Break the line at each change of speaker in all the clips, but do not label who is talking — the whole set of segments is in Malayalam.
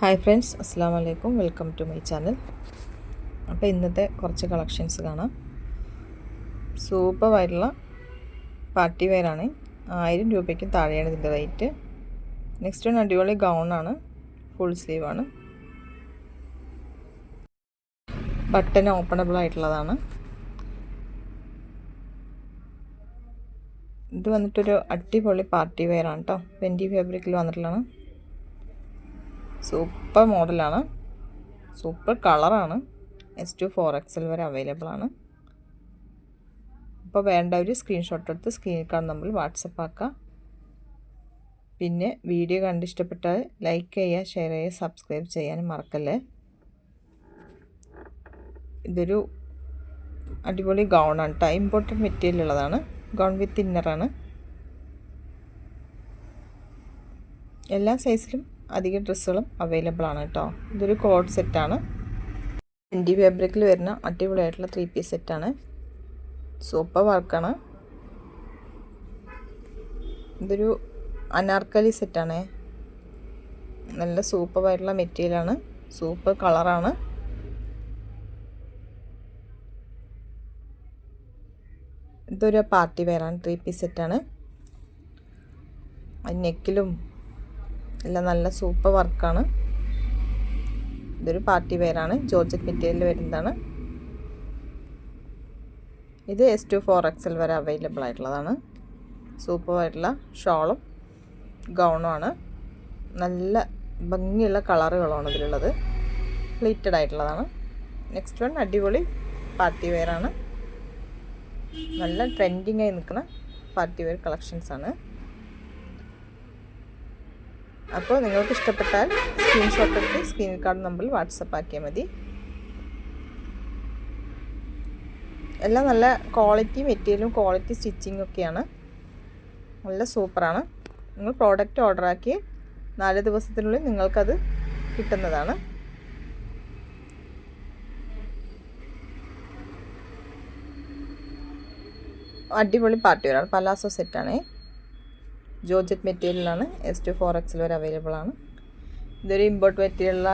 ഹായ് ഫ്രണ്ട്സ് അസ്സാം വലൈക്കും വെൽക്കം ടു മൈ ചാനൽ. അപ്പോൾ ഇന്നത്തെ കുറച്ച് കളക്ഷൻസ് കാണാം. സൂപ്പറായിട്ടുള്ള പാർട്ടി വെയറാണ് ആയിരം രൂപയ്ക്ക് താഴെയാണ് ഇതിന്റെ റേറ്റ്. നെക്സ്റ്റ് വൺ അടിപൊളി ഗൗണാണ് ഫുൾ സ്ലീവാണ് ബട്ടൺ ഓപ്പണബിൾ ആയിട്ടുള്ളതാണ്. ഇത് വന്നിട്ടൊരു അടിപൊളി പാർട്ടി വെയറാണ് കേട്ടോ വെന്റി ഫാബ്രിക്കിൽ വന്നിട്ടുള്ളതാണ്. സൂപ്പർ മോഡലാണ്. സൂപ്പർ കളറാണ്. എസ് ടു ഫോർ എക്സൽ വരെ അവൈലബിൾ ആണ് അപ്പോൾ വേണ്ട ഒരു സ്ക്രീൻഷോട്ട് എടുത്ത് സ്ക്രീൻ കാണുന്ന നമ്മൾ വാട്സപ്പ് ആക്കുക പിന്നെ വീഡിയോ കണ്ട് ഇഷ്ടപ്പെട്ടാൽ ലൈക്ക് ചെയ്യുക ഷെയർ ചെയ്യുക സബ്സ്ക്രൈബ് ചെയ്യാനും മറക്കല്ലേ. ഇതൊരു അടിപൊളി ഗൗണാണ് ടൈം ഇമ്പോർട്ടന്റ് മെറ്റീരിയൽ ഉള്ളതാണ്. ഗൗൺ വിത്ത് ഇന്നറാണ് എല്ലാ സൈസിലും അധികം ഡ്രസ്സുകളും അവൈലബിൾ ആണ് കേട്ടോ ഇതൊരു കോഡ് സെറ്റാണ് എന്റെ ഫാബ്രിക്കിൽ വരുന്ന അടിപൊളിയായിട്ടുള്ള ത്രീ പീസ് സെറ്റാണ് സൂപ്പർ വർക്കാണ് ഇതൊരു അനാർക്കലി സെറ്റാണ് നല്ല സൂപ്പറായിട്ടുള്ള മെറ്റീരിയലാണ് സൂപ്പർ കളറാണ് ഇതൊരു പാർട്ടി വെയറാണ് ത്രീ പീസ് സെറ്റാണ് നെക്കിലും എല്ലാം നല്ല സൂപ്പർ വർക്കാണ്. ഇതൊരു പാർട്ടി വെയറാണ്. ജോർജറ്റ് മെറ്റീരിയൽ വരുന്നതാണ്. ഇത് എസ് ടു ഫോർ എക്സൽ വരെ അവൈലബിൾ ആയിട്ടുള്ളതാണ്. സൂപ്പർ ആയിട്ടുള്ള ഷോളും ഗൗണുമാണ് നല്ല ഭംഗിയുള്ള കളറുകളാണ് ഇതിലുള്ളത്. പ്ലീറ്റഡ് ആയിട്ടുള്ളതാണ്. നെക്സ്റ്റ് വൺ അടിപൊളി പാർട്ടി വെയറാണ്. നല്ല ട്രെൻഡിങ് ആയി നിൽക്കുന്ന പാർട്ടി വെയർ കളക്ഷൻസാണ് അപ്പോൾ നിങ്ങൾക്ക് ഇഷ്ടപ്പെട്ടാൽ സ്ക്രീൻഷോട്ട് എടുത്ത് സ്ക്രീൻ കാർഡ് നമ്പറിൽ വാട്സപ്പ് ആക്കിയാൽ മതി. എല്ലാം നല്ല ക്വാളിറ്റി മെറ്റീരിയലും ക്വാളിറ്റി സ്റ്റിച്ചിങ്ങും ഒക്കെയാണ്. നല്ല സൂപ്പറാണ് നിങ്ങൾ പ്രോഡക്റ്റ് ഓർഡറാക്കി നാല് ദിവസത്തിനുള്ളിൽ നിങ്ങൾക്കത് കിട്ടുന്നതാണ്. അടിപൊളി പാർട്ടി വരാണ് പലാസോ സെറ്റാണേ ജോർജറ്റ് മെറ്റീരിയലാണ് എസ് ടു ഫോർ എക്സിൽ വരെ അവൈലബിൾ ആണ്. ഇതൊരു ഇമ്പോർട്ട് മെറ്റീരിയലുള്ള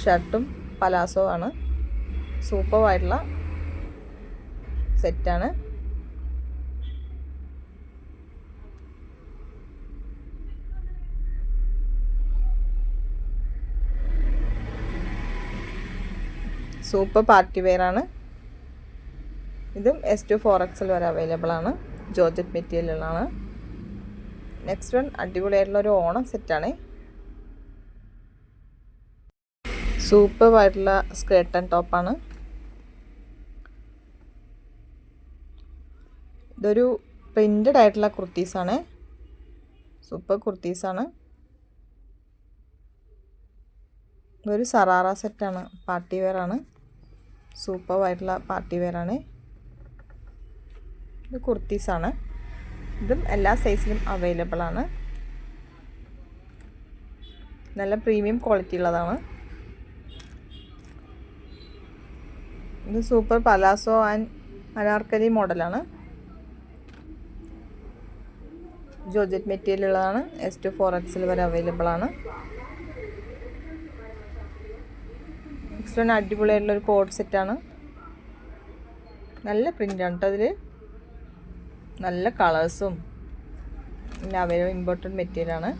ഷർട്ടും പലാസോ ആണ്. സൂപ്പറായിട്ടുള്ള സെറ്റാണ് സൂപ്പർ പാർട്ടി വെയറാണ് ഇതും എസ് ടു ഫോർ എക്സിൽ വരെ അവൈലബിൾ ആണ്. ജോർജറ്റ് മെറ്റീരിയലാണ് നെക്സ്റ്റ് വൺ അടിപൊളിയായിട്ടുള്ള ഒരു ഓണം സെറ്റാണ് സൂപ്പറായിട്ടുള്ള സ്കേർട്ട് ആൻഡ് ടോപ്പാണ് ഇതൊരു പ്രിന്റഡ് ആയിട്ടുള്ള കുർത്തീസാണ് സൂപ്പർ കുർത്തീസാണ് ഇതൊരു സറാറ സെറ്റാണ് പാർട്ടി വെയർ ആണ്. സൂപ്പറായിട്ടുള്ള പാർട്ടി വെയർ ആണ്. ഇത് കുർത്തീസാണ് ഇതും എല്ലാ സൈസിലും അവൈലബിൾ ആണ്. നല്ല പ്രീമിയം ക്വാളിറ്റി ഉള്ളതാണ്. ഇത് സൂപ്പർ പലാസോ ആൻഡ് അനാർക്കലി മോഡലാണ് ജോജറ്റ് മെറ്റീരിയൽ ഉള്ളതാണ്. എസ് ടു ഫോർ എക്സിൽ വരെ അവൈലബിൾ ആണ് വൺ അടിപൊളിയായിട്ടുള്ള ഒരു കോഡ് സെറ്റാണ് നല്ല പ്രിന്റാണ് കേട്ടോ അതിൽ നല്ല കളേഴ്സും പിന്നെ അവരും ഇമ്പോർട്ടന്റ് മെറ്റീരിയലാണ്